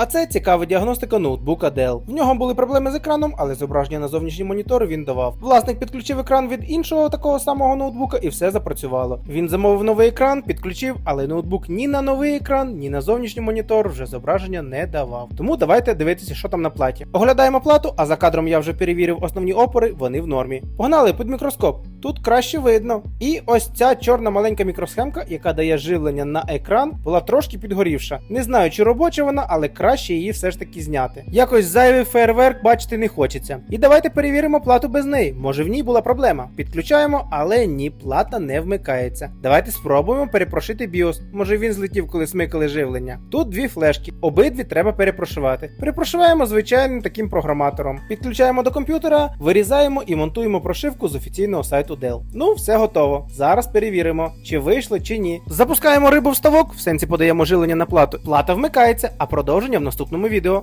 А це цікава діагностика ноутбука Dell. В нього були проблеми з екраном, але зображення на зовнішній монітор він давав. Власник підключив екран від іншого такого самого ноутбука і все запрацювало. Він замовив новий екран, підключив, але ноутбук ні на новий екран, ні на зовнішній монітор вже зображення не давав. Тому давайте дивитися, що там на платі. Оглядаємо плату, а за кадром я вже перевірив основні опори, вони в нормі. Погнали під мікроскоп. Тут краще видно. І ось ця чорна маленька мікросхемка, яка дає живлення на екран, була трошки підгорівша. Не знаю, чи робоча вона, але краще її все ж таки зняти. Якось зайвий фейерверк бачити не хочеться. І давайте перевіримо плату без неї. Може в ній була проблема. Підключаємо, але ні, плата не вмикається. Давайте спробуємо перепрошити BIOS. Може він злетів, коли смикали живлення. Тут дві флешки, обидві треба перепрошивати. Перепрошиваємо звичайним таким програматором. Підключаємо до комп'ютера, вирізаємо і монтуємо прошивку з офіційного сайту Dell. Ну, все готово. Зараз перевіримо, чи вийшло, чи ні. Запускаємо рибу в ставок, в сенсі подаємо жилення на плату. Плата вмикається, а продовження в наступному відео.